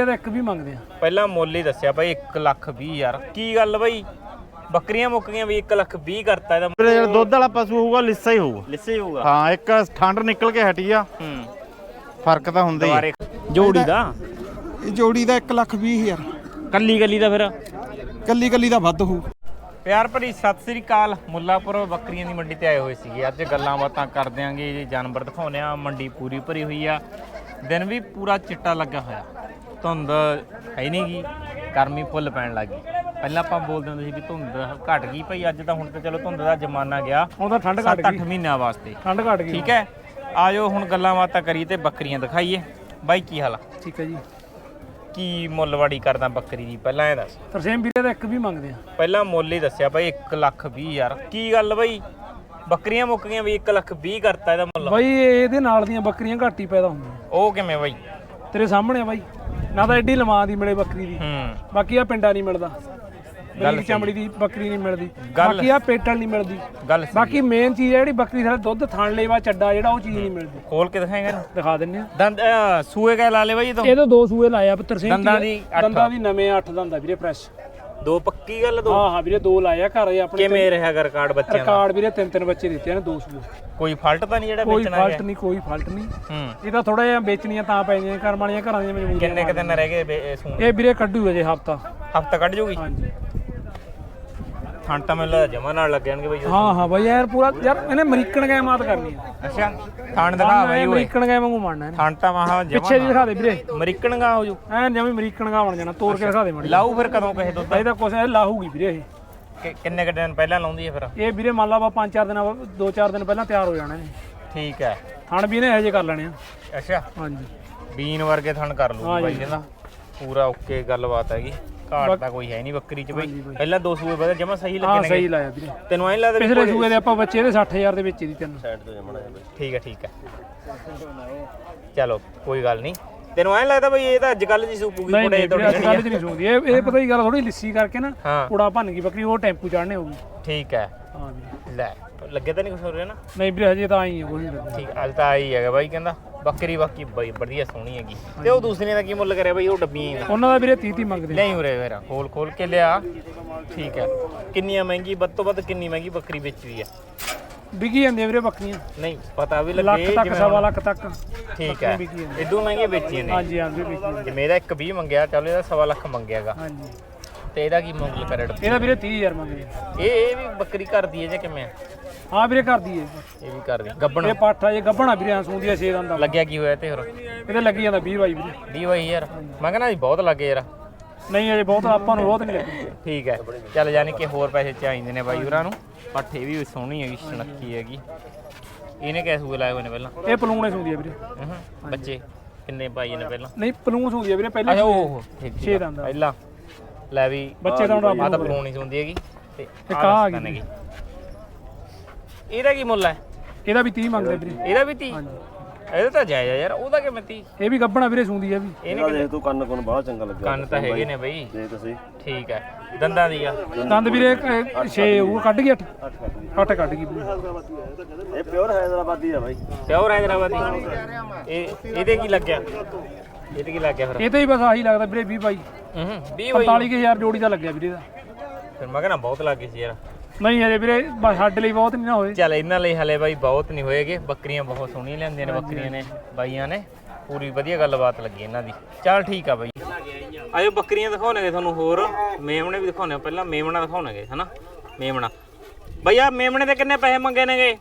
ਇਹਦਾ ਇੱਕ ਵੀ ਮੰਗਦੇ ਆ। ਪਹਿਲਾਂ ਮੁੱਲ ਹੀ ਦੱਸਿਆ ਬਾਈ 1 ਲੱਖ 20 ਹਜ਼ਾਰ। ਕੀ ਗੱਲ ਬਾਈ? ਬੱਕਰੀਆਂ ਮੁੱਕ ਗਈਆਂ ਵੀ 1 ਲੱਖ 20 ਕਰਤਾ ਇਹਦਾ। ਵੀਰੇ ਜਿਹੜਾ ਦੁੱਧ ਵਾਲਾ ਪਸ਼ੂ ਹੋਊਗਾ ਲਿੱਸਾ ਹੀ ਹੋਊਗਾ। ਲਿੱਸੇ ਹੋਊਗਾ। ਹਾਂ ਇੱਕ ਠੰਡ ਨਿਕਲ ਕੇ ਹਟੀ ਆ। ਹੂੰ। ਫ਼ਰਕ ਤਾਂ ਹੁੰਦਾ ਹੀ ਆ। ਦੁਬਾਰੇ। ਜੋੜੀ ਦਾ? ਇਹ ਜੋੜੀ ਦਾ 1 ਲੱਖ 20 ਹਜ਼ਾਰ। ਕੱਲੀ ਕੱਲੀ ਦਾ ਫਿਰ? ਕੱਲੀ ਕੱਲੀ ਦਾ ਵੱਧ ਹੋਊ। ਪਿਆਰ ਭਰੀ ਸਤਿ ਸ੍ਰੀ ਅਕਾਲ। ਮੁੱਲਾਪੁਰ ਬੱਕਰੀਆਂ ਦੀ ਮੰਡੀ ਤੇ ਆਏ ਹੋਏ ਸੀਗੇ। ਅੱਜ ਗੱਲਾਂ ਬਾਤਾਂ ਕਰ ਦਿਆਂਗੇ ਜੀ ਜਾਨਵਰ ਦਿਖਾਉਂਦੇ ਆ। ਮੰਡੀ ਪੂਰੀ ਭਰੀ ਹੋਈ ਆ। ਦਿਨ ਵੀ ਪੂਰਾ ਚਿੱਟਾ ਲੱਗਾ ਹੋਇਆ। ਧੁੰਦ ਹੈ ਨਹੀਂ ਗੀ ਗਰਮੀ ਫੁੱਲ ਪੈਣ ਲੱਗੀ ਪਹਿਲਾਂ ਆਪਾਂ ਬੋਲਦੇ ਹੁੰਦੇ ਸੀ ਵੀ ਧੁੰਦ ਘਟ ਗਈ ਭਾਈ ਅੱਜ ਤਾਂ ਹੁਣ ਤਾਂ ਚਲੋ ਧੁੰਦ ਦਾ ਜ਼ਮਾਨਾ ਗਿਆ। ਹੁਣ ਤਾਂ ਠੰਡ ਘਟ 7-8 ਗਈ। ਮਹੀਨਿਆਂ ਵਾਸਤੇ। ਠੰਡ ਘਟ ਗਈ। ਠੀਕ ਹੈ? ਆਜੋ ਹੁਣ ਗੱਲਾਂ ਬਾਤਾਂ ਕਰੀਏ ਤੇ ਬੱਕਰੀਆਂ ਦਿਖਾਈਏ। ਬਾਈ ਕੀ ਹਾਲ ਆ? ਠੀਕ ਹੈ ਜੀ। ਕੀ ਮੁੱਲਵਾੜੀ ਕਰਦਾ ਬੱਕਰੀ ਦੀ? ਪਹਿਲਾਂ ਇਹ ਦੱਸ। ਤਰਸੇਮ ਵੀਰੇ ਦਾ ਇੱਕ ਵੀ ਮੰਗਦੇ ਆ। ਪਹਿਲਾਂ ਮੁੱਲ ਹੀ ਦੱਸਿਆ ਬਾਈ 1 ਲੱਖ 20 ਹਜ਼ਾਰ। ਕੀ ਗੱਲ ਬਾਈ? ਬੱਕਰੀਆਂ ਮੁੱਕ ਗਈਆਂ ਵੀ 1 ਲੱਖ 20 ਕਰਤਾ ਇਹਦਾ ਮੁੱਲ। ਬਾਈ ਇਹਦੇ ਨਾਲ ਦੀਆਂ ਬੱਕਰੀਆਂ ਘੱਟ ਪੈਦਾ ਹੁੰਦੀਆਂ। ਉਹ ਕਿਵੇਂ ਬਾਈ? ਤੇਰੇ ਸਾਹਮਣੇ ਆ ਬਾਈ। ਨਾ ਤਾਂ ਐਡੀ ਲਮਾਂ ਦੀ ਮਿਲੇ ਬੱਕਰੀ ਦੀ। ਹੂੰ। ਬਾਕੀ ਆ ਪਿੰਡਾਂ ਨਹੀਂ ਮਿਲਦਾ। ਗੱਲ ਚਮੜੀ ਦੀ ਬੱਕਰੀ ਨਹੀਂ ਮਿਲਦੀ। ਬਾਕੀ ਆ ਪੇਟਲ ਨਹੀਂ ਮਿਲਦੀ। ਗੱਲ ਬਾਕੀ ਮੇਨ ਚੀਜ਼ ਹੈ ਜਿਹੜੀ ਬੱਕਰੀ ਥਲੇ ਦੁੱਧ ਥਣ ਲੇਵਾ ਚੱਡਾ ਜਿਹੜਾ ਉਹ ਚੀਜ਼ ਨਹੀਂ ਮਿਲਦੀ। ਖੋਲ ਕੇ ਦਿਖਾਏਗਾ? ਦਿਖਾ ਦਿੰਨੇ ਆ ਦੰਦ ਸੂਏ ਕਾ ਲਾ ਲੈ ਬਾਈ ਤੋਂ? ਇਹ ਤਾਂ ਦੋ ਸੂਏ ਲਾਏ ਆ ਤਰਸੇਮ ਦੰਦਾਂ ਦੀ ਅੱਠ। ਦੰਦਾਂ ਦੀ ਨਵੇਂ 8 ਦੰਦਾ ਵੀਰੇ ਫਰੈਸ਼ ਦੋ ਪੱਕੀ ਗੱਲ ਦੋ। ਹਾਂ ਹਾਂ ਵੀਰੇ ਦੋ ਲਾਏ ਆ ਘਰ ਇਹ ਆਪਣੇ ਕਿਵੇਂ ਰਿਹਾ ਰਿਕਾਰਡ ਬੱਚਿਆਂ ਦਾ? ਰਿਕਾਰਡ ਵੀਰੇ ਤਿੰਨ ਤਿੰਨ ਬੱਚੇ ਦਿੱਤੇ ਨੇ ਦੋ ਸੂਏ ਕੋਈ ਫਾਲਟ ਤਾਂ ਨਹੀਂ ਜਿਹੜਾ ਕੋਈ ਵੇਚਣਾ ਫਾਲਟ ਹੈ ਨਹੀਂ ਕੋਈ ਫਾਲਟ ਨਹੀਂ। ਹੂੰ। ਇਹ ਤਾਂ ਥੋੜਾ ਜਿਹਾ ਵੇਚਣੀਆਂ ਤਾਂ ਪੈ ਕਰਮ ਵਾਲੀਆਂ ਘਰਾਂ ਦੀਆਂ ਮਜਬੂਰੀਆਂ ਕਿੰਨੇ ਕੁ ਦਿਨ ਰਹਿ ਗਏ ਇਹ ਸੂਣ? ਇਹ ਵੀਰੇ ਕੱਢੂ ਅਜੇ ਹਫਤਾ। ਹਫਤਾ ਕੱਢ ਜੂਗੀ? ਹਾਂਜੀ। ਥਣ ਤਾਂ ਮੈਨੂੰ ਲੱਗਦਾ ਜਮਾ ਨਾਲ ਲੱਗ ਜਾਣਗੇ ਬਾਈ ਹਾਂ ਹਾਂ ਬਾਈ ਯਾਰ ਪੂਰਾ ਯਾਰ ਇਹਨੇ ਅਮਰੀਕਨ ਗਏ ਮਾਤ ਕਰਨੀ ਆ। ਅੱਛਾ ਥਣ ਦਿਖਾ ਬਾਈ ਓਏ। ਅਮਰੀਕਨ ਗਏ ਵਾਂਗੂ ਮਾਰਨਾ ਇਹਨੇ। ਥਣ ਤਾਂ ਜਮਾ ਪਿੱਛੇ ਜੀ ਦਿਖਾ ਦੇ ਵੀਰੇ। ਅਮਰੀਕਨ ਗਾ ਹੋ ਜੂ ਐ ਜਿਵੇਂ ਅਮਰੀਕਨ ਗਾ ਬਣ ਜਾਣਾ ਤੋੜ ਕੇ ਦਿਖਾ ਦੇ ਮੜੀ ਲਾਊ ਫਿਰ ਕਦੋਂ ਕਹੇ ਦੁੱਧ? ਇਹ ਤਾਂ ਕੁਛ ਇਹ ਲਾਹੂਗੀ ਵੀਰੇ ਇਹ। ਕਿੰਨੇ ਕੁ ਦਿਨ ਪਹਿਲਾਂ ਲਾਉਂਦੀ ਹੈ ਫਿਰ? ਇਹ ਵੀਰੇ ਮੰਨ ਲਾ ਪੰਜ ਚਾਰ ਦਿਨਾਂ ਬਾਅਦ- ਦੋ ਚਾਰ ਦਿਨ ਪਹਿਲਾਂ ਤਿਆਰ ਹੋ ਜਾਣਾ ਇਹਨੇ ਠੀਕ ਹੈ। ਥਣ ਵੀ ਇਹਨੇ ਹਜੇ ਕਰ ਲੈਣੇ ਆ। ਅੱਛਾ। ਹਾਂਜੀ। ਬੀਨ ਵਰਗੇ ਥਣ ਕਰ ਲੂ ਹਾਂ ਬਾਈ ਜੀ। ਕਹਿੰਦਾ ਪੂਰਾ ਓਕੇ ਗੱਲਬਾਤ ਹੈਗੀ। ਘਾਟ ਤਾਂ ਕੋਈ ਹੈ ਨਹੀਂ ਬੱਕਰੀ ਚ ਬਈ। ਪਹਿਲਾਂ ਦੋ ਸੂਏ ਬਦਲ ਜਮਾ ਸਹੀ ਹਾਂ ਸਹੀ ਲਾਇਆ ਵੀਰੇ। ਤੈਨੂੰ ਐਂ ਲੱਗਦਾ ਵੀ ਪਿਛਲੇ ਸੂਏ ਦੇ ਆਪਾਂ ਬੱਚੇ ਦੇ 60000 ਦੇ ਵਿੱਚ ਦੀ ਤਿੰਨ। ਠੀਕ ਹੈ ਠੀਕ ਹੈ। ਚਲੋ ਕੋਈ ਗੱਲ ਨਹੀਂ। ਤੈਨੂੰ ਐਂ ਲੱਗਦਾ ਬਈ ਇਹ ਤਾਂ ਅੱਜ ਕੱਲ ਜੀ ਸੂਪੂਗੀ ਨਹੀਂ ਕੁੜੇ ਨਹੀਂ ਵੀਰੇ ਅੱਜ ਕੱਲ੍ਹ ਚ ਨਹੀਂ ਸੁਣਦੀ ਇਹ ਇਹ ਪਤਾ ਹੀ ਗੱਲ ਥੋੜੀ ਲਿੱਸੀ ਕਰਕੇ ਨਾ ਹਾਂ। ਕੁੜਾ ਭੰਨ ਗਈ ਬੱਕਰੀ ਉਹ ਟੈਂਪੂ ਚੜਨੇ ਹੋਊਗੀ। ਠੀਕ ਹੈ। ਹਾਂ ਵੀਰੇ। ਲੈ ਲੱਗੇ ਤਾਂ ਨਹੀਂ ਕੁਛ ਹੋ ਰਿਹਾ ਨਾ? ਨਹੀਂ ਵੀਰੇ ਹਜੇ ਤਾਂ ਆਈ ਹੈ ਕੋਈ ਨਹੀਂ ਠੀਕ ਅੱਜ ਤਾਂ ਆਈ ਹੈਗਾ ਬਾਈ ਕਹਿੰਦਾ। ਬੱਕਰੀ ਬਾਕੀ ਬਈ ਵਧੀਆ ਸੋਹਣੀ ਹੈਗੀ। ਤੇ ਉਹ ਦੂਸਰੇ ਦਾ ਕੀ ਮੁੱਲ ਕਰਿਆ ਬਈ ਉਹ ਡੱਬੀਆਂ ਹੀ। ਉਹਨਾਂ ਦਾ ਵੀਰੇ 30 30 ਮੰਗਦੇ। ਨਹੀਂ ਉਰੇ ਮੇਰਾ ਖੋਲ ਖੋਲ ਕੇ ਲਿਆ। ਠੀਕ ਹੈ। ਕਿੰਨੀਆਂ ਮਹਿੰਗੀ ਵੱਧ ਤੋਂ ਵੱਧ ਕਿੰਨੀ ਮਹਿੰਗੀ ਬੱਕਰੀ ਵੇਚਦੀ ਹੈ? ਵਿਕੀ ਜਾਂਦੀਆਂ ਵੀਰੇ ਬੱਕਰੀਆਂ। ਨਹੀਂ ਪਤਾ ਵੀ ਲੱਖ ਲੱਗੇ ਤੱਕ ਜਿਵੇਂ ਸਵਾ ਲੱਖ ਤੱਕ ਠੀਕ ਹੈ। ਵਿਕੀ ਜਾਂਦੀਆਂ। ਇਦੋਂ ਮਹਿੰਗੇ ਵੇਚੀਆਂ ਨੇ। ਹਾਂਜੀ ਹਾਂਜੀ ਵਿਕੀ ਜਾਂਦੀਆਂ। ਜਿਵੇਂ ਇਹਦਾ ਇੱਕ 20 ਮੰਗਿਆ ਚੱਲ ਇਹਦਾ ਸਵਾ ਲੱਖ ਮੰਗਿਆਗਾ। ਹਾਂਜੀ। ਤੇ ਇਹਦਾ ਕੀ ਮੁੱਲ ਡੱਬੀ? ਇਹਦਾ ਵੀਰੇ 30000 ਮੰਗਦੇ ਆ। ਇਹ ਇਹ ਵੀ ਬੱਕਰੀ ਕਰਦੀ ਹੈ ਜਾਂ ਕਿਵੇਂ? ਆ? ਹਾਂ ਵੀਰੇ ਕਰਦੀ ਹੈ ਇਹ ਵੀ ਕਰਦੀ ਗੱਬਣ? ਇਹ ਪਾਠਾ ਇਹ ਗੱਭਣਾ ਵੀਰੇ ਹਾਂ ਸੂੰਦੀ ਆ 6 ਦੰਦਾ। ਲੱਗਿਆ ਕੀ ਹੋਇਆ ਤੇ ਹੋਰ? ਇਹਦੇ ਲੱਗੀ ਜਾਂਦਾ 20 ਬਾਈ ਵੀਰੇ। 20 ਬਾਈ ਯਾਰ ਮੈਂ ਕਹਿੰਦਾ ਜੀ ਬਹੁਤ ਲੱਗੇ ਯਾਰ। ਨਹੀਂ ਅਜੇ ਬਹੁਤ ਆਪਾਂ ਨੂੰ ਬਹੁਤ ਨਹੀਂ ਲੱਗੀ। ਠੀਕ ਹੈ। ਚੱਲ ਯਾਨੀ ਕਿ ਹੋਰ ਪੈਸੇ ਚਾਹੀਦੇ ਨੇ ਬਾਈ ਹੋਰਾਂ ਨੂੰ। ਪੱਠ ਇਹ ਵੀ ਸੋਹਣੀ ਹੈਗੀ ਸੁਨੱਖੀ ਹੈਗੀ। ਇਹਨੇ ਕਿਹ ਸੂਏ ਲਾਏ ਹੋਏ ਨੇ ਪਹਿਲਾਂ? ਇਹ ਪਲੂਣੇ ਸੂੰਦੀ ਆ ਵੀਰੇ। ਬੱਚੇ। ਕਿੰਨੇ ਪਾਈ ਨੇ ਪਹਿਲਾਂ? ਨਹੀਂ ਪਲੂਣ ਸੂੰਦੀ ਆ ਵੀਰੇ ਪਹਿਲੇ ਅੱਛਾ ਉਹ ਠੀਕ ਛੇ ਦੰਦ। ਆ। ਪਹਿਲਾਂ? ਲੈ ਵੀ ਬੱਚੇ ਤਾਂ ਹੁਣ ਆ ਤਾਂ ਪਰੋਣੀ ਹੁੰਦੀ ਹੈਗੀ ਤੇ ਤੇ ਆਹ ਆ ਗਈ। ਇਹਦਾ ਕੀ ਮੁੱਲ ਹੈ? ਇਹਦਾ ਵੀ 30 ਮੰਗਦੇ ਵੀਰੇ। ਇਹਦਾ ਵੀ 30 ਹਾਂਜੀ। ਇਹਦਾ ਤਾਂ ਜਾਇਜ਼ ਆ ਯਾਰ ਉਹਦਾ ਕਿਵੇਂ 30 ਇਹ ਵੀ ਗੱਭਣਾ ਵੀਰੇ ਸੂੰਦੀ ਆ ਵੀ। ਇਹਨੇ ਕਿੰਨੇ ਦੇਖ ਤੂੰ ਕੰਨ ਕੋਨ ਬਾਹਲਾ ਚੰਗਾ ਲੱਗਿਆ। ਕੰਨ ਤਾਂ ਹੈਗੇ ਨੇ ਬਈ। ਦੇ ਤੁਸੀਂ। ਠੀਕ ਹੈ। ਦੰਦਾਂ ਦੀ ਆ। ਦੰਦ ਵੀਰੇ 6 ਉਹ ਕੱਢ ਗਈ। 8 8 ਕੱਢ ਗਈ। ਵੀਰੇ ਇਹ ਪਿਓਰ ਹੈਦਰਾਬਾਦੀ ਆ ਬਾਈ। ਪਿਓਰ ਹੈਦਰਾਬਾਦੀ। ਇਹ ਇਹਦੇ ਕੀ ਲੱਗਿਆ? ਇਹਦੇ ਕੀ ਲੱਗਿਆ ਫਿਰ? ਇਹ ਤੇ ਹੀ ਬਸ ਆਹੀ ਲੱਗਦਾ ਵੀਰੇ 20 ਬਾਈ। ਹੂੰ 20 ਬਈ। 45000 ਜੋੜੀ ਦਾ ਲੱਗਿਆ ਵੀਰੇ ਦਾ। ਫਿਰ ਮੈਂ ਕਹਿੰਦਾ ਬਹੁਤ ਲੱਗ ਗਈ ਸੀ ਯਾਰ। ਨਹੀਂ ਅਜੇ ਵੀਰੇ ਬਸ ਸਾਡੇ ਲਈ ਬਹੁਤ ਨਹੀਂ ਨਾ ਹੋਏ। ਚੱਲ ਇਹਨਾਂ ਲਈ ਹਲੇ ਬਾਈ ਬਹੁਤ ਨਹੀਂ ਹੋਏਗੇ। ਬੱਕਰੀਆਂ ਬਹੁਤ ਸੋਹਣੀਆਂ ਲਿਆਂਦੀਆਂ ਨੇ ਬੱਕਰੀਆਂ ਨੇ ਬਾਈਆਂ ਨੇ। ਪੂਰੀ ਵਧੀਆ ਗੱਲਬਾਤ ਲੱਗੀ ਇਹਨਾਂ ਦੀ। ਚੱਲ ਠੀਕ ਆ ਬਾਈ। ਆਇਓ ਬੱਕਰੀਆਂ ਦਿਖਾਉਣਗੇ ਤੁਹਾਨੂੰ ਹੋਰ। ਮੇਮਣੇ ਵੀ ਦਿਖਾਉਣੇ ਆ। ਪਹਿਲਾਂ। ਮੇਮਣਾ ਦਿਖਾਉਣਗੇ ਹਨਾ? ਮੇਮਣਾ। ਭਈਆ ਮੇਮਣੇ ਦੇ ਕਿੰਨੇ ਪੈਸੇ ਮੰਗੇ ਨੇਗੇ?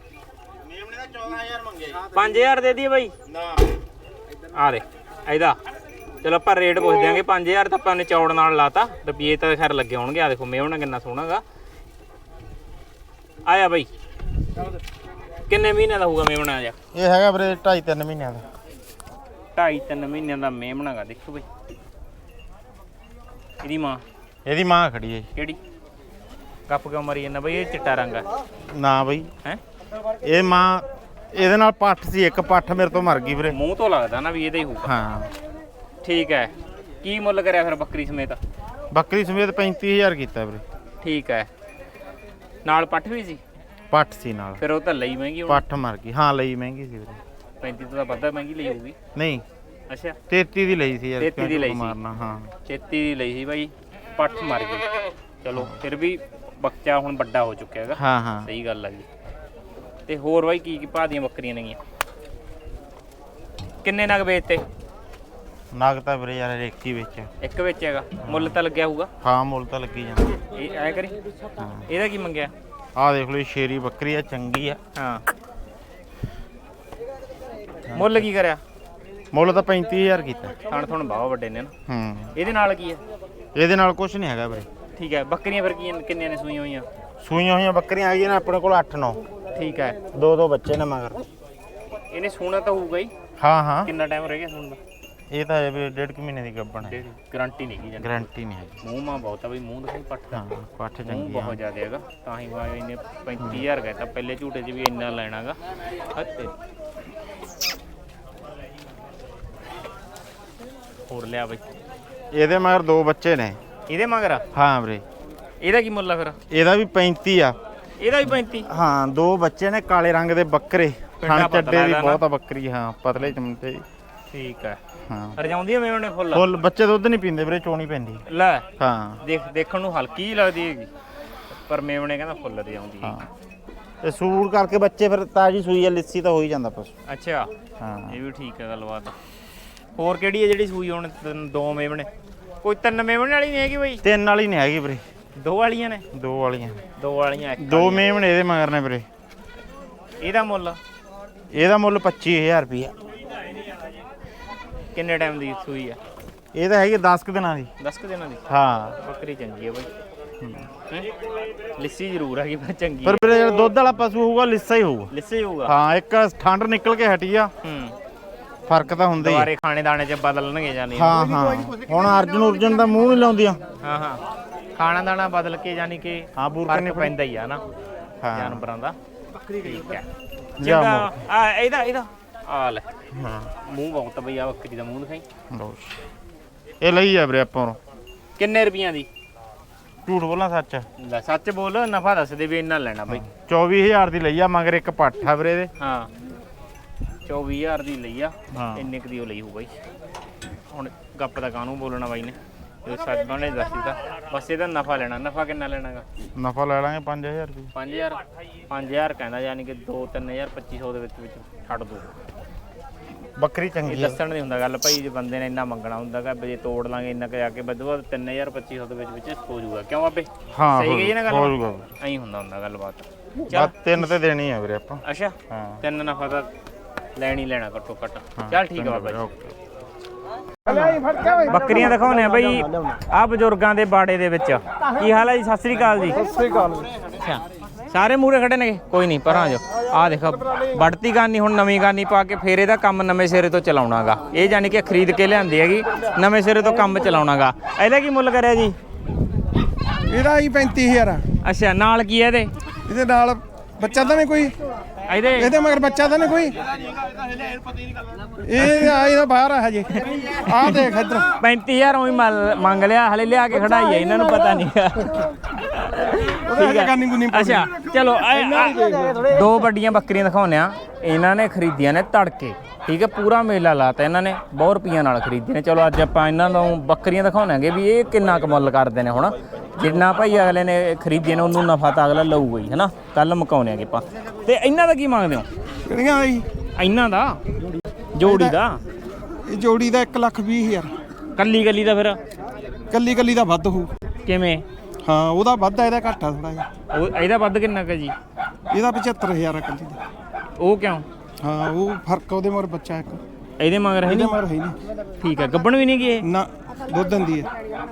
ਮੇਮਣੇ ਦਾ 14000 ਮੰਗੇ। 5000 ਦੇ ਦਈਏ ਬਾਈ। ਨਾ। ਆ ਦੇ ਇਹਦਾ। ਚਲੋ ਆਪਾਂ ਰੇਟ ਪੁੱਛ ਦਿਆਂਗੇ 5000 ਤਾਂ ਆਪਾਂ ਨੇ ਚੌੜ ਨਾਲ ਲਾਤਾ। ਰੁਪਏ ਤਾਂ ਖੈਰ ਲੱਗੇ ਹੋਣਗੇ ਆ ਦੇਖੋ ਮੇਮਣਾ ਕਿੰਨਾ ਸੋਹਣਾਗਾ। ਆਇਆ ਬਾਈ। ਕਿੰਨੇ ਮਹੀਨਿਆਂ ਦਾ ਹੋਊਗਾ ਮੇਮਣਾ ਜਾ? ਇਹ ਹੈਗਾ ਵੀਰੇ 2.5 3 ਮਹੀਨਿਆਂ ਦਾ। ਢਾਈ ਤਿੰਨ ਮਹੀਨਿਆਂ ਦਾ ਮੇਮਣਾਗਾ ਦੇਖੋ ਬਈ। ਇਹਦੀ ਮਾਂ। ਇਹਦੀ ਮਾਂ ਖੜੀ ਹੈ। ਕਿਹੜੀ? ਗੱਪ ਕਿਉਂ ਮਰੀ ਜਾਂਦਾ ਬਈ ਇਹ ਚਿੱਟਾ ਰੰਗ ਆ। ਨਾ ਬਈ। ਹੈ? ਇਹ ਮਾਂ ਇਹਦੇ ਨਾਲ ਪੱਠ ਸੀ ਇੱਕ ਪੱਠ ਮੇਰੇ ਤੋਂ ਮਰ ਗਈ ਵੀਰੇ। ਮੂੰਹ ਤੋਂ ਲੱਗਦਾ ਨਾ ਵੀ ਇਹਦਾ ਹੀ ਹੋਊਗਾ। ਹਾਂ। ਠੀਕ ਹੈ। ਕੀ ਮੁੱਲ ਕਰਿਆ ਫਿਰ ਬੱਕਰੀ ਸਮੇਤ? ਬੱਕਰੀ ਸਮੇਤ 35000 ਕੀਤਾ ਵੀਰੇ। ਠੀਕ ਹੈ। ਨਾਲ ਪੱਠ ਵੀ ਸੀ? ਪੱਠ ਸੀ ਨਾਲ। ਫਿਰ ਉਹ ਤਾਂ ਲਈ ਮਹਿੰਗੀ ਹੁਣ। ਪੱਠ ਮਰ ਗਈ। ਹਾਂ ਲਈ ਮਹਿੰਗੀ ਸੀ ਵੀਰੇ। 35 ਤੋਂ ਤਾਂ ਵੱਧਾ ਮਹਿੰਗੀ ਲਈ ਹੋਊਗੀ। ਨਹੀਂ। ਅੱਛਾ। 33 ਦੀ ਲਈ ਸੀ ਯਾਰ 33 ਦੀ ਲਈ ਸੀ। ਮਾਰਨਾ ਹਾਂ। 33 ਦੀ ਲਈ ਸੀ ਬਾਈ। ਪੱਠ ਮਰ ਗਈ। ਚਲੋ ਫਿਰ ਵੀ ਬੱਚਾ ਹੁਣ ਵੱਡਾ ਹੋ ਚੁੱਕਿਆ ਹੈਗਾ। ਹਾਂ ਹਾਂ। ਸਹੀ ਗੱਲ ਆ ਜੀ। ਤੇ ਹੋਰ ਬਾਈ ਕੀ ਕੀ ਭਾਅ ਦੀਆਂ ਬੱਕਰੀਆਂ ਨੇਗੀਆਂ? ਕਿੰਨੇ ਨਗ ਵੇਚਤੇ? ਨਗ ਤਾਂ ਵੀਰੇ ਯਾਰ ਰੇਕੀ ਵਿੱਚ ਇੱਕ ਵਿੱਚ ਹੈਗਾ। ਮੁੱਲ ਤਾਂ ਲੱਗਿਆ ਹੋਊਗਾ? ਹਾਂ ਮੁੱਲ ਤਾਂ ਲੱਗੀ ਜਾਂਦਾ। ਇਹ ਐ ਕਰੀ। ਹਾਂ। ਇਹਦਾ ਕੀ ਮੰਗਿਆ? ਆਹ ਦੇਖ ਲਓ ਸ਼ੇਰੀ ਬੱਕਰੀ ਆ ਚੰਗੀ ਆ। ਹਾਂ। ਮੁੱਲ ਕੀ ਕਰਿਆ? ਮੁੱਲ ਤਾਂ 35000 ਕੀਤਾ। ਥਣ ਥਣ ਬਹੁਤ ਵੱਡੇ ਨੇ ਨਾ। ਹੂੰ। ਇਹਦੇ ਨਾਲ ਕੀ ਹੈ ਇਹਦੇ ਨਾਲ ਕੁਝ ਨਹੀਂ ਹੈਗਾ ਵੀਰੇ। ਠੀਕ ਹੈ ਬੱਕਰੀਆਂ ਫਿਰ ਕੀ ਕਿੰਨੀਆਂ ਨੇ ਸੂਈਆਂ ਹੋਈਆਂ? ਸੂਈਆਂ ਹੋਈਆਂ ਬੱਕਰੀਆਂ ਆਈਆਂ ਨੇ ਆਪਣੇ ਕੋਲ 8-9 ਠੀਕ ਹੈ। ਦੋ ਦੋ ਬੱਚੇ ਨੇ ਮਗਰ। ਇਹਨੇ ਸੂਣਾ ਤਾਂ ਹੋਊਗਾ ਹੀ। ਹਾਂ ਹਾਂ। ਕਿੰਨਾ ਟਾਈਮ ਰਹਿ ਗਿਆ ਸੂਣ ਦਾ? ਇਹ ਤਾਂ ਇਹ ਵੀ ਡੇਢ ਕੁ ਮਹੀਨੇ ਦੀ ਗੱਬਣ ਹੈ। ਗਾਰੰਟੀ ਨਹੀਂ ਕੀ ਜਾਂਦੀ ਗਾਰੰਟੀ ਨਹੀਂ ਹੈਗੀ। ਮੂੰਹ ਮਾ ਬਹੁਤ ਆ ਬਈ ਮੂੰਹ ਦਿਖਾਈ ਪੱਟ ਦਾ ਹਾਂ ਪੱਠ ਮੂੰਹ ਚੰਗੀ ਆ। ਬਹੁਤ ਜ਼ਿਆਦਾ ਹੈਗਾ। ਤਾਂ ਹੀ ਮੈਂ ਇਹਨੇ 35000 ਕਹਿਤਾ। ਪਹਿਲੇ ਝੂਟੇ 'ਚ ਵੀ ਇੰਨਾ ਲੈਣਾਗਾ। ਹੱਤੇ। ਹੋਰ ਲਿਆ ਬਈ। ਇਹਦੇ ਮਗਰ ਦੋ ਬੱਚੇ ਨੇ। ਇਹਦੇ ਮਗਰ ਆ? ਹਾਂ ਵੀਰੇ। ਇਹਦਾ ਕੀ ਮੁੱਲ ਆ ਫਿਰ? ਇਹਦਾ ਵੀ 35 ਆ। ਇਹਦਾ ਵੀ 35 ਹਾਂ ਦੋ ਬੱਚੇ ਨੇ ਕਾਲੇ ਰੰਗ ਦੇ ਬੱਕਰੇ। ਖਾਣ ਚੱਡੇ ਦੀ। ਬਹੁਤ ਆ ਬੱਕਰੀ ਹਾਂ ਪਤਲੇ ਚਮਚੇ ਦੀ ਠੀਕ ਹੈ। ਹਾਂ ਰਜਾਉਂਦੀ ਆ ਮੇਵਣੇ ਫੁੱਲ? ਫੁੱਲ ਬੱਚੇ ਦੁੱਧ ਨਹੀਂ ਪੀਂਦੇ ਵੀਰੇ ਚੋਣੀ ਪੈਂਦੀ। ਲੈ। ਹਾਂ। ਦੇਖ ਦੇਖਣ ਨੂੰ ਹਲਕੀ ਜਿਹੀ ਲੱਗਦੀ ਹੈਗੀ। ਪਰ ਮੇਵਣੇ ਕਹਿੰਦਾ ਫੁੱਲ ਰਜਾਉਂਦੀ ਹੈ। ਹਾਂ। ਤੇ ਸੂਰ ਕਰਕੇ ਬੱਚੇ ਫਿਰ ਤਾਜੀ ਸੂਈ ਆ ਲਿੱਸੀ ਤਾਂ ਹੋ ਹੀ ਜਾਂਦਾ ਪਸ਼ੂ ਅੱਛਾ। ਹਾਂ। ਇਹ ਵੀ ਠੀਕ ਹੈ ਗੱਲਬਾਤ। ਹੋਰ ਕਿਹੜੀ ਹੈ ਜਿਹੜੀ ਸੂਈ ਹੁਣ ਦੋ ਮੇਵਣੇ ਕੋਈ ਤਿੰਨ ਮੇਵਣੇ ਵਾਲੀ ਨਹੀਂ ਹੈਗੀ ਬਈ? ਤਿੰਨ ਵਾਲੀ ਨਹੀਂ ਹੈਗੀ ਵੀਰੇ। ਦੋ ਵਾਲੀਆਂ ਨੇ? ਦੋ ਵਾਲੀਆਂ। ਦੋ ਵਾਲੀਆਂ ਇੱਕ ਦੋ ਮੇਮਣੇ ਇਹਦੇ ਮਗਰ ਨੇ ਵੀਰੇ। ਇਹਦਾ ਮੁੱਲ? ਇਹਦਾ ਮੁੱਲ 25000 ਰੁਪਇਆ ਕਿੰਨੇ ਟਾਈਮ ਦੀ ਸੂਈ ਆ? ਇਹ ਤਾਂ ਹੈਗੀ 10 ਕੁ ਦਿਨਾਂ ਦੀ। 10 ਕੁ ਦਿਨਾਂ ਦੀ? ਹਾਂ। ਬੱਕਰੀ ਚੰਗੀ ਹੈ ਬਈ। ਹੈਂ? ਲਿੱਸੀ ਜ਼ਰੂਰ ਹੈਗੀ ਪਰ ਚੰਗੀ ਪਰ ਵੀਰੇ ਜਿਹੜਾ ਦੁੱਧ ਵਾਲਾ ਪਸ਼ੂ ਹੋਊਗਾ ਲਿੱਸਾ ਹੀ ਹੋਊਗਾ। ਲਿੱਸੀ ਹੋਊਗਾ? ਹਾਂ ਇੱਕ ਠੰਡ ਨਿਕਲ ਕੇ ਹਟੀ ਆ। ਹੂੰ। ਫ਼ਰਕ ਤਾਂ ਹੁੰਦਾ ਹੀ ਆ। ਦੁਬਾਰੇ ਖਾਣੇ ਦਾਣੇ ਚ ਬਦਲਣਗੇ ਜਾਨੀ ਹਾਂ ਹਾਂ। ਹੁਣ ਅਰਜਨ ਉਰਜਨ ਦਾ ਮੂੰਹ ਨਹੀਂ ਲਾਉਂਦੀਆਂ। ਹਾਂ ਹਾਂ। ਖਾਣਾ ਦਾਣਾ ਬਦਲ ਕੇ ਜਾਨੀ ਕਿ ਹਾਂ ਬੂਰਕਾ ਫ਼ਰਕ ਨਹੀਂ ਪੈਂਦਾ ਹੀ ਆ ਨਾ ਹਾਂ। ਜਾਨਵਰਾਂ ਦਾ। ਠੀਕ ਹੈ। ਚੰਗਾ ਆ ਇਹਦਾ ਇਹਦਾ। ਆ ਲੈ। ਹਾਂ। ਮੂੰਹ ਬਹੁਤ ਬਈ ਆ ਬੱਕਰੀ ਦਾ ਮੂੰਹ ਦਿਖਾਈ। ਲਓ। ਇਹ ਲਈ ਆ ਵੀਰੇ ਆਪਾਂ ਨੂੰ। ਕਿੰਨੇ ਰੁਪਈਆਂ ਦੀ? ਝੂਠ ਬੋਲਾਂ ਸੱਚ? ਲੈ ਸੱਚ ਬੋਲ ਨਫਾ ਦੱਸ ਦੇ ਵੀ ਇੰਨਾ ਲੈਣਾ ਬਈ। 24000 ਦੀ ਲਈ ਆ ਮਗਰ ਇੱਕ ਪੱਠ ਆ ਵੀਰੇ ਦੇ ਹਾਂ। 24000 ਦੀ ਲਈ ਆ। ਹਾਂ। ਇੰਨੇ ਕੁ ਦੀ ਉਹ ਲਈ ਹੋਊ ਬਾਈ। ਹੁਣ ਗੱਪ ਦਾ ਕਾਹਨੂੰ ਬੋਲਣਾ ਬਾਈ ਨੇ? ਇਹ ਸੱਚ ਨੇ ਦੱਸ ਦਿੱਤਾ ਬਸ ਇਹਦਾ ਨਫਾ ਲੈਣਾ। ਨਫਾ ਕਿੰਨਾ ਲੈਣਾਗਾ? ਨਫਾ ਲੈ ਲਾਂਗੇ 5000 ਰੁਪਏ। 5000 5000 ਕਹਿੰਦਾ ਯਾਨੀ ਕਿ 2 3000 2500 ਦੇ ਵਿੱਚ ਵਿੱਚ ਛੱਡ ਦੋ। ਬੱਕਰੀ ਇਹ ਚੰਗੀ ਆ। ਦੱਸਣ ਨਹੀਂ ਹੁੰਦਾ ਗੱਲ ਭਾਈ ਜੇ ਬੰਦੇ ਨੇ ਇੰਨਾ ਮੰਗਣਾ ਹੁੰਦਾਗਾ ਜੇ ਤੋੜ ਲਾਂਗੇ ਇੰਨਾ ਕਿ ਆ ਕੇ ਵੱਧ ਤੋਂ ਵੱਧ 3000 2500 ਦੇ ਵਿੱਚ ਵਿੱਚ ਹੋ ਜਾਊਗਾ। ਕਿਉਂ ਬਾਬੇ? ਹਾਂ ਸਹੀ ਗਈ ਨਾ ਗੱਲ? ਹੋ ਜਾਊਗਾ। ਐਂ ਹੁੰਦਾ ਹੁੰਦਾ ਗੱਲਬਾਤ। ਬਸ ਤਿੰਨ ਤੇ ਦੇਣੀ ਆ ਵੀਰੇ ਆਪਾਂ। ਅੱਛਾ। ਹਾਂ। ਤਿੰਨ ਨਫਾ ਤਾਂ ਲੈਣ ਹੀ ਲੈਣਾ ਘੱਟੋ ਘੱਟ। ਚੱਲ ਠੀਕ ਆ ਬਾਬਾ ਜੀ। ਓਕੇ। ਬੱਕਰੀਆਂ ਦਿਖਾਉਣੇ ਆ ਬਈ ਆ ਬਜ਼ੁਰਗਾਂ ਦੇ ਬਾੜੇ ਦੇ ਵਿੱਚ। ਕੀ ਹਾਲ ਹੈ ਜੀ? ਸਤਿ ਸ੍ਰੀ ਅਕਾਲ ਜੀ। ਸਤਿ ਸ੍ਰੀ ਅਕਾਲ। ਅੱਛਾ। ਸਾਰੇ ਮੂਰੇ ਖੜੇ ਨੇ ਕੋਈ ਨਹੀਂ ਪਰਾਂ ਜੋ। ਆ ਦੇਖ ਵੜਤੀ ਗਾਨੀ ਹੁਣ ਨਵੀਂ ਗਾਨੀ ਪਾ ਕੇ ਫੇਰ ਇਹਦਾ ਕੰਮ ਨਵੇਂ ਸਿਰੇ ਤੋਂ ਚਲਾਉਣਾਗਾ। ਇਹ ਜਾਨੀ ਕਿ ਖਰੀਦ ਕੇ ਲਿਆਂਦੀ ਹੈਗੀ ਨਵੇਂ ਸਿਰੇ ਤੋਂ ਕੰਮ ਚਲਾਉਣਾਗਾ। ਇਹਦਾ ਕੀ ਮੁੱਲ ਕਰਿਆ ਜੀ? ਇਹਦਾ ਹੀ 35000 ਆ ਅੱਛਾ ਨਾਲ ਕੀ ਹੈ ਇਹਦੇ? ਇਹਦੇ ਨਾਲ ਬੱਚਾ ਤਾਂ ਨਹੀਂ ਕੋਈ? ਇਹਦੇ ਇਹਦੇ ਮਗਰ ਬੱਚਾ ਤਾਂ ਨਹੀਂ ਕੋਈ। ਇਹ ਆ ਇਹਦਾ ਬਾਹਰ ਆ ਹਜੇ। ਆ ਦੇਖ ਇੱਧਰ। 35000 ਉਹੀ ਮੰਗ ਲਿਆ ਹਲੇ ਲਿਆ ਕੇ ਖੜਾਈ ਹੈ ਇਹਨਾਂ ਨੂੰ ਪਤਾ ਨਹੀਂ। ਗਾਨੀ ਗੁਨੀ ਅੱਛਾ ਚਲੋ ਦੋ ਵੱਡੀਆਂ ਬੱਕਰੀਆਂ ਦਿਖਾਉਂਦੇ ਆ ਇਹਨਾਂ ਨੇ ਖਰੀਦੀਆਂ ਨੇ ਤੜਕੇ। ਠੀਕ ਹੈ ਪੂਰਾ ਮੇਲਾ ਲਾਤਾ ਇਹਨਾਂ ਨੇ ਬਹੁਤ ਰੁਪਈਆਂ ਨਾਲ ਖਰੀਦੀਆਂ ਨੇ। ਚਲੋ ਅੱਜ ਆਪਾਂ ਇਹਨਾਂ ਨੂੰ ਬੱਕਰੀਆਂ ਦਿਖਾਉਣਾਂਗੇ ਵੀ ਇਹ ਕਿੰਨਾ ਕੁ ਮੁੱਲ ਕਰਦੇ ਨੇ ਹੁਣ। ਜਿੰਨਾ ਭਾਈ ਅਗਲੇ ਨੇ ਖਰੀਦੀਆਂ ਨੇ ਉਹਨੂੰ ਨਫਾ ਤਾਂ ਅਗਲਾ ਲਊਗਾ ਹੀ ਹੈਨਾ? ਕੱਲ ਮੁਕਾਉਣੇਗੇ ਆਪਾਂ। ਤੇ ਇਹਨਾਂ ਦਾ ਕੀ ਮੰਗਦੇ ਹੋ? ਕਿਹੜੀਆਂ ਆ ਜੀ ਇਹਨਾਂ ਦਾ? ਜੋੜੀ ਦਾ? ਇਹ ਜੋੜੀ ਦਾ 1 ਲੱਖ 20 ਹਜ਼ਾਰ। ਕੱਲੀ ਕੱਲੀ ਦਾ ਫਿਰ? ਕੱਲੀ ਕੱਲੀ ਦਾ ਵੱਧ ਹੋਊ। ਕਿਵੇਂ? ਹਾਂ ਉਹਦਾ ਵੱਧ ਆ ਇਹਦਾ ਘੱਟ ਆ ਥੋੜਾ ਜਿਹਾ। ਉਹ ਇਹਦਾ ਵੱਧ ਕਿੰਨਾ ਕੁ ਜੀ? ਇਹਦਾ 75000 ਆ ਕੱਲੀ ਦਾ। ਉਹ ਕਿਉਂ? ਹਾਂ ਉਹ ਫ਼ਰਕ ਆ ਉਹਦੇ ਮਗਰ ਬੱਚਾ ਇੱਕ। ਇਹਦੇ ਮਗਰ ਹੈ ਇਹਦੇ ਨਹੀਂ? ਮਗਰ ਹੈ ਨਹੀਂ। ਠੀਕ ਹੈ ਗੱਬਣ ਵੀ ਨਹੀਂ ਗਏ ਨਾ ਦੁੱਧ ਦਿੰਦੀ ਹੈ।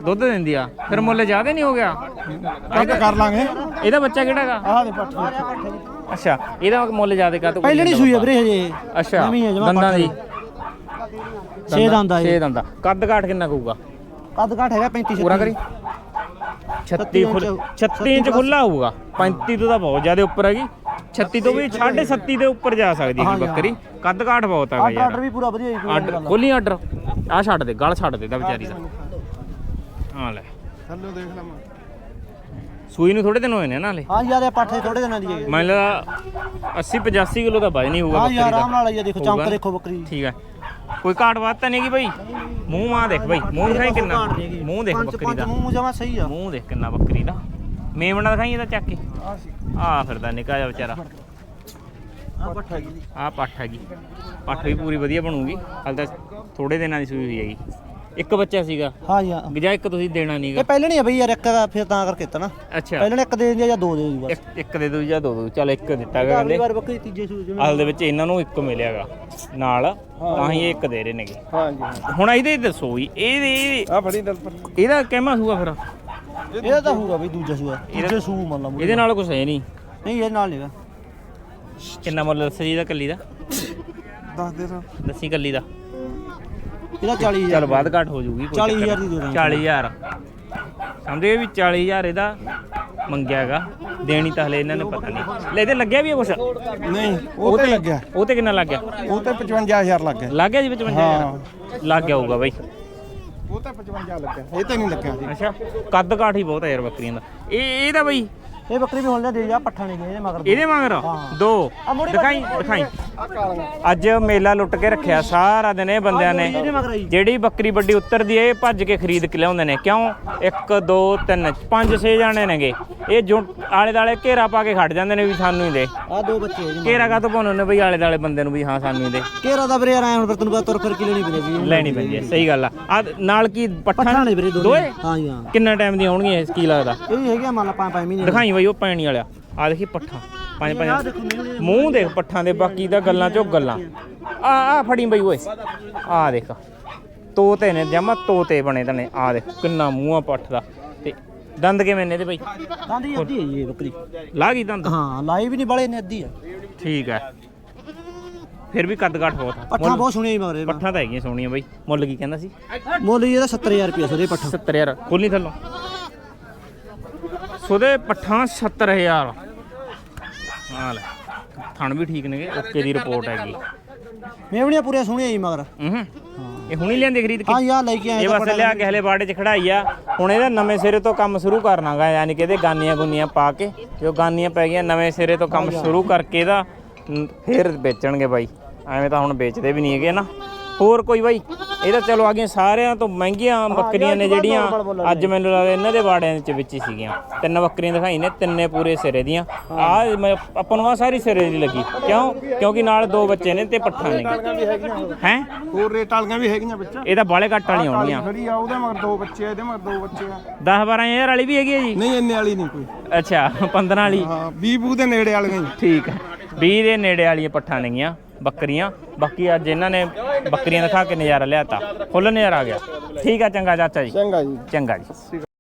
ਦੁੱਧ ਦਿੰਦੀ ਆ। ਫਿਰ ਮੁੱਲ ਜ਼ਿਆਦਾ ਨਹੀਂ ਹੋ ਗਿਆ। ਕੱਟ ਕਰ ਲਾਂਗੇ। ਇਹਦਾ ਬੱਚਾ ਕਿਹੜਾਗਾ ਆਹ ਦੇ ਪੱਠ। ਅੱਛਾ ਇਹਦਾ ਮੁੱਲ ਜ਼ਿਆਦਾ ਕਾ ਪਹਿਲੇ ਨਹੀਂ ਸੂਈ ਆ ਵੀਰੇ ਹਜੇ। ਅੱਛਾ ਨਵੀਂ ਹੈ ਜਮਾਂ ਦੰਦਾਂ ਦੀ। ਛੇ ਦੰਦ ਆ ਇਹ। ਛੇ ਦੰਦਾਂ। ਕੱਦ ਕਾਠ ਕਿੰਨਾ ਕੂਗਾ ਕੱਦ ਘਾਟ ਹੈਗਾ 35 ਪੂਰਾ ਕਰੀ। 36 ਫੁੱਲ 36 ਇੰਚ ਖੁੱਲਾ ਹੋਊਗਾ। 35 ਤੋਂ ਤਾਂ ਬਹੁਤ ਜ਼ਿਆਦਾ ਉੱਪਰ ਹੈਗੀ। 36 ਤੋਂ ਵੀ 7.5 ਦੇ ਉੱਪਰ ਜਾ ਸਕਦੀ ਹੈ ਬੱਕਰੀ। ਕੱਦ ਕਾਠ ਬਹੁਤ ਹੈਗਾ ਆਰਡਰ ਯਾਰ। ਵੀ ਪੂਰਾ ਵਧੀਆ ਕੋਈ ਆਰਡਰ ਖੋਲੀ ਆਰਡਰ ਆ ਛੱਡ ਦੇ ਗਲ ਛੱਡ ਦੇ ਦਾ ਵਿਚਾਰੀ ਦਾ। ਹਾਂ ਲੈ। ਥੱਲੇ ਦੇਖ ਲਾ ਮੈਂ। ਸੂਈ ਨੂੰ ਥੋੜੇ ਦਿਨ ਹੋਏ ਨੇ ਨਾ ਹਲੇ। ਹਾਂ ਯਾਰ ਇਹ ਪੱਠੇ ਥੋੜੇ ਦਿਨਾਂ ਦੀ ਹੈ ਮੈਨੂੰ ਲੱਗਦਾ 80 85 ਕਿਲੋ ਦਾ ਵਜਨ ਹੀ ਹੋਊਗਾ ਹਾਂ ਬੱਕਰੀ ਯਾਰ ਦਾ। ਆਰਾਮ ਨਾਲ ਆਈ ਆ ਦੇਖੋ ਚਮਕ? ਦੇਖੋ ਬੱਕਰੀ। ਠੀਕ ਹੈ। ਕੋਈ ਘਾਟ ਬਾਤ ਤਾਂ ਨਹੀਂ ਗੀ ਬਈ? ਮੂੰਹ ਮਾਂ ਦੇਖ ਬਈ ਮੂੰਹ ਦਿਖਾਈ ਕਿੰਨਾ। ਮੂੰਹ ਦੇਖ ਪੰਜ ਬੱਕਰੀ ਪੰਜ ਦਾ। ਮੂੰਹ ਜਮਾ ਸਹੀ ਆ। ਮੂੰਹ ਦੇਖ ਕਿੰਨਾ ਬੱਕਰੀ ਦਾ। ਮੇਮਣਾ ਦਿਖਾਈ ਇਹਦਾ ਚੱਕ ਕੇ। ਆ ਫਿਰਦਾ ਨਿਕਾ ਜਾ ਵਿਚਾਰਾ। ਆ ਪੱਠਾ ਜੀ ਆ ਪੱਠ ਹੈਗੀ। ਪੱਠ ਵੀ ਪੂਰੀ ਵਧੀਆ ਬਣੂਗੀ। ਹਾਲ ਤਾਂ ਥੋੜੇ ਦਿਨਾਂ ਦੀ ਸੂਈ ਹੋਈ ਹੈਗੀ। ਇੱਕ ਬੱਚਾ ਸੀਗਾ? ਹਾਂ ਜੀ ਹਾਂ। ਜਾਂ ਇੱਕ ਤੁਸੀਂ ਦੇਣਾ ਨਹੀਂਗਾ ਇਹ ਪਹਿਲੇ ਨਹੀਂ ਆ ਬਈ ਯਾਰ ਇੱਕ ਦਾ ਫਿਰ ਤਾਂ ਕਰਕੇ ਦਿੱਤਾ ਨਾ। ਅੱਛਾ। ਪਹਿਲੇ ਨੇ ਇੱਕ ਦੇ ਦਿੰਦੇ ਜਾਂ ਦੋ ਦੇ ਦਿੰਦੇ ਬਸ। ਇੱਕ ਇੱਕ ਦੇ ਦੋ ਜਾਂ ਦੋ ਦੋ ਚੱਲ ਇੱਕ ਦਿੱਤਾ ਗਾ ਅਗਲੀ ਕਹਿੰਦੇ। ਵਾਰ ਬੱਕਰੀ ਤੀਜੇ ਜਿਵੇਂ ਹਾਲ ਦੇ ਵਿੱਚ ਇਹਨਾਂ ਨੂੰ ਇੱਕ ਮਿਲਿਆਗਾ ਨਾਲ ਤਾਂ ਹੀ ਇਹ ਇੱਕ ਦੇ ਰਹੇ ਨੇਗੇ। ਹਾਂ ਜੀ ਹੁਣ ਇਹਦੇ ਦੱਸੋ ਵੀ ਇਹਦੇ ਇਹਦੇ- ਆ ਫੜੀ ਦਲ ਇਹਦਾ ਕਹਿਮਾ ਸੂਆ ਫਿਰ? ਇਹਦਾ ਤਾਂ ਹੋਊਗਾ ਬਈ ਦੂਜਾ ਸੂਆ। ਤੀਜੇ ਸੂ ਮੰਨ ਲਾ ਇਹਦੇ ਨਾਲ ਕੁਝ ਹੈ ਨਹੀਂ ਨਹੀਂ ਇਹ ਨਾਲ ਨਹੀਂਗਾ ਕਿੰਨਾ ਮੁੱਲ ਦੱਸਿਆ ਜੀ ਇਹਦਾ ਕੱਲੀ ਦਾ? ਦੱਸ ਦੇ ਸਰ। ਦੱਸੀ ਕੱਲੀ ਦਾ। ਇਹਦਾ 40000 ਚੱਲ ਘਾਟ ਹੋ ਜੂਗੀ 40000 ਦੀ ਦੇ ਦਾਂਗੇ। 40000 ਸਮਝੇ ਵੀ 40000 ਇਹਦਾ ਮੰਗਿਆ ਹੈਗਾ। ਦੇਣੀ ਤਾਂ ਹਲੇ ਇਹਨਾਂ ਨੇ ਪਤਾ ਨਹੀਂ। ਲੈ ਇਹਦੇ ਲੱਗਿਆ ਵੀ ਹੈ ਕੁਛ? ਨਹੀਂ ਉਹ ਤੇ ਲੱਗਿਆ। ਉਹ ਤੇ ਕਿੰਨਾ ਲੱਗ ਗਿਆ ਉਹ ਤੇ 55000 ਲੱਗ ਗਿਆ। ਲੱਗ ਗਿਆ ਜੀ ਵਿੱਚ 55000 ਲੱਗ ਗਿਆ ਹੋਊਗਾ ਬਾਈ। ਉਹ ਤੇ 55 ਲੱਗਿਆ। ਇਹ ਤੇ ਨਹੀਂ ਲੱਗਿਆ। ਅੱਛਾ ਕੱਦ ਕਾਠ ਹੀ ਬਹੁਤ ਹੈ ਯਾਰ ਬੱਕਰੀਆਂ ਦਾ। ਇਹ ਇਹਦਾ ਬਾਈ ਇਹ ਬੱਕਰੀ ਵੀ ਹੁਣ ਲੈ ਦੇ ਜਾ ਪੱਠਾ ਨਹੀਂ ਗਏ ਇਹਦੇ ਮਗਰ ਇਹਦੇ ਮਗਰ? ਦੋ? ਦਿਖਾਈ ਦਿਖਾਈ। ਅੱਜ ਮੇਲਾ ਲੁੱਟ ਕੇ ਰੱਖਿਆ ਸਾਰਾ ਦਿਨ ਇਹ ਬੰਦਿਆਂ ਨੇ। ਜਿਹੜੀ ਬੱਕਰੀ ਵੱਡੀ ਉੱਤਰਦੀ ਇਹ ਭੱਜ ਕੇ ਖਰੀਦ ਕੇ ਲਿਆਉਂਦੇ ਨੇ। ਕਿਉਂ? 1 2 3 5 6 ਜਾਣੇ ਨੇਗੇ। ਇਹ ਜੋ ਆਲੇ ਦਾਲੇ ਘੇਰਾ ਪਾ ਕੇ ਖੜ ਜਾਂਦੇ ਨੇ ਵੀ ਸਾਨੂੰ ਹੀ ਦੇ। ਆ ਦੋ ਬੱਚੇ। ਘੇਰਾ ਕਾ ਤੋਂ ਪਾਉਣੇ ਨੇ ਬਈ? ਆਲੇ ਦਾਲੇ ਬੰਦੇ ਨੂੰ ਵੀ ਹਾਂ ਸਾਨੂੰ ਹੀ ਦੇ। ਘੇਰਾ ਦਾ ਵੀਰੇ ਐ ਹੁਣ ਫਿਰ ਤੈਨੂੰ ਪਤਾ ਤੁਰ ਫਿਰ ਕੇ ਲੈਣੀ ਪੈਂਦੀ ਜੀ। ਲੈਣੀ ਪੈਂਦੀ ਹੈ ਸਹੀ ਗੱਲ ਆ। ਆ ਨਾਲ ਕੀ? ਪੱਠਾ ਪੱਠਾ ਨੇ ਵੀਰੇ ਦੋਨੇ। ਦੋਏ? ਹਾਂ ਜੀ ਹਾਂ। ਕਿੰਨਾ ਟਾਈਮ ਦੀਆਂ ਹੋਣਗੀਆਂ ਇਸ ਕੀ ਲੱਗਦਾ? ਇਹ ਹੈਗਾ ਮੰਨ ਲਾ ਪੰਜ ਪੰਜ ਮਹੀਨੇ। ਦਿਖਾਈ ਬਈ ਉਹ ਪੈਣੀ ਵਾਲਿਆ। ਆ ਦੇਖੀ ਪੱਠਾ ਪੰਜ ਪੰਜ ਮੂੰਹ ਦੇਖ ਪੱਠਾਂ ਦੇ ਬਾਕੀ ਦਾ ਗੱਲਾਂ ਚੋਂ ਗੱਲਾਂ। ਆ ਆ ਫੜੀ ਬਈ ਓਏ। ਆ ਦੇਖ। ਤੋਤੇ ਨੇ ਜਮਾ ਤੋਤੇ ਬਣੇ ਤਨੇ। ਆ ਦੇਖ ਕਿੰਨਾ ਮੂੰਹ ਆ ਪੱਠ ਦਾ। ਤੇ ਦੰਦ ਕਿਵੇਂ ਨੇ ਇਹਦੇ ਬਈ? ਦੰਦ ਹੀ ਅੱਧੀ ਹੈ ਜੀ ਇਹ ਬੱਕਰੀ। ਲਾ ਗਈ ਦੰਦ? ਹਾਂ ਲਾਈ ਵੀ ਨਹੀਂ ਬੜੇ ਨੇ ਅੱਧੀ ਆ ਠੀਕ ਹੈ। ਫਿਰ ਵੀ ਕੱਦ ਕਾਠ ਬਹੁਤ ਪੱਠਾ ਬਹੁਤ ਸੋਹਣੀਆਂ ਮਗਰ ਪੱਠਾਂ ਤਾਂ ਹੈਗੀਆਂ ਸੋਹਣੀਆਂ ਬਈ। ਮੁੱਲ ਕੀ ਕਹਿੰਦਾ ਸੀ? ਮੁੱਲ ਇਹਦਾ 70000 ਰੁਪਏ ਸਰੇ ਪੱਠਾ। 70000 ਖੋਲੀ ਥੱਲੋਂ। ਸੋਦੇ ਪੱਠਾਂ 70000 ਹਾਂ ਲੈ ਥਣ ਵੀ ਠੀਕ ਨੇਗੇ ਓਕੇ ਦੀ ਰਿਪੋਰਟ ਹੈਗੀ। ਮੇਵਣੀਆਂ ਪੂਰੀਆਂ ਸੋਹਣੀਆਂ ਜੀ ਮਗਰ। ਹੂੰ ਇਹ ਹੁਣੀ ਲਿਆਂਦੇ ਖਰੀਦ ਕੇ? ਹਾਂ ਯਾਰ ਲੈ ਕੇ ਆਏ ਇਹ ਬਸ ਲਿਆ ਕੇ ਹਲੇ ਬਾੜੇ 'ਚ ਖੜਾਈ ਆ। ਹੁਣ ਇਹਦਾ ਨਵੇਂ ਸਿਰੇ ਤੋਂ ਕੰਮ ਸ਼ੁਰੂ ਕਰਨਾਗਾ ਯਾਨੀ ਕਿ ਇਹਦੇ ਗਾਨੀਆਂ ਗੁੰਨੀਆਂ ਪਾ ਕੇ। ਜੋ ਗਾਨੀਆਂ ਪੈ ਗਈਆਂ ਨਵੇਂ ਸਿਰੇ ਤੋਂ ਕੰਮ ਸ਼ੁਰੂ ਕਰਕੇ ਇਹਦਾ ਫਿਰ ਵੇਚਣਗੇ ਬਾਈ। ਐਵੇਂ ਤਾਂ ਹੁਣ ਵੇਚਦੇ ਵੀ ਨਹੀਂ ਹੈਗੇ ਨਾ। ਹੋਰ ਕੋਈ ਬਾਈ? ਇਹ ਤਾਂ ਚਲੋ ਆ ਗਈਆਂ ਸਾਰਿਆਂ ਤੋਂ ਮਹਿੰਗੀਆਂ ਬੱਕਰੀਆਂ ਨੇ ਜਿਹੜੀਆਂ ਅੱਜ ਮੈਨੂੰ ਲੱਗਦਾ ਇਹਨਾਂ ਦੇ ਬਾੜਿਆਂ ਵਿੱਚ ਵਿੱਚ ਹੀ ਸੀਗੀਆਂ। ਤਿੰਨ ਬੱਕਰੀਆਂ ਦਿਖਾਈ ਨੇ ਤਿੰਨੇ ਪੂਰੇ ਸਿਰੇ ਦੀਆਂ। ਆ ਆਪਾਂ ਨੂੰ ਆ ਸਾਰੀ ਸਿਰੇ ਦੀ ਲੱਗੀ। ਕਿਉਂ? ਕਿਉਂਕਿ ਨਾਲ ਦੋ ਬੱਚੇ ਨੇ ਤੇ ਪੱਠਾ ਨੇ। ਹੈ? ਹੋਰ ਰੇਟ ਵਾਲੀਆਂ ਵੀ ਹੈਗੀਆਂ ਵਿੱਚ। ਇਹ ਤਾਂ ਬਾਲੇ ਘੱਟ ਵਾਲੀਆਂ ਆਉਣਗੀਆਂ ਖੜੀ ਆ ਉਹਦੇ ਮਗਰ ਦੋ ਬੱਚੇ ਆ ਇਹਦੇ ਮਗਰ ਦੋ ਬੱਚੇ ਆ। 10 12000 ਵਾਲੀ ਵੀ ਹੈਗੀ ਹੈ ਜੀ? ਨਹੀਂ ਇੰਨੇ ਵਾਲੀ ਨਹੀਂ ਕੋਈ। ਅੱਛਾ 15 ਵਾਲੀ। ਹਾਂ 20 ਬੂ ਦੇ ਨੇੜੇ ਵਾਲੀਆਂ ਠੀਕ ਹੈ 20 ਦੇ ਨੇੜੇ ਵਾਲੀਆਂ ਪੱਠਾਂ ਨੇਗੀਆਂ। ਬੱਕਰੀਆਂ। ਬਾਕੀ ਅੱਜ ਇਹਨਾਂ ਨੇ ਬੱਕਰੀਆਂ ਦਿਖਾ ਕੇ ਨਜ਼ਾਰਾ ਲਿਆਤਾ। ਫੁੱਲ ਨਜ਼ਾਰਾ ਆ ਗਿਆ। ਠੀਕ ਆ ਚੰਗਾ ਚਾਚਾ ਜੀ। ਚੰਗਾ ਜੀ। ਚੰਗਾ ਜੀ।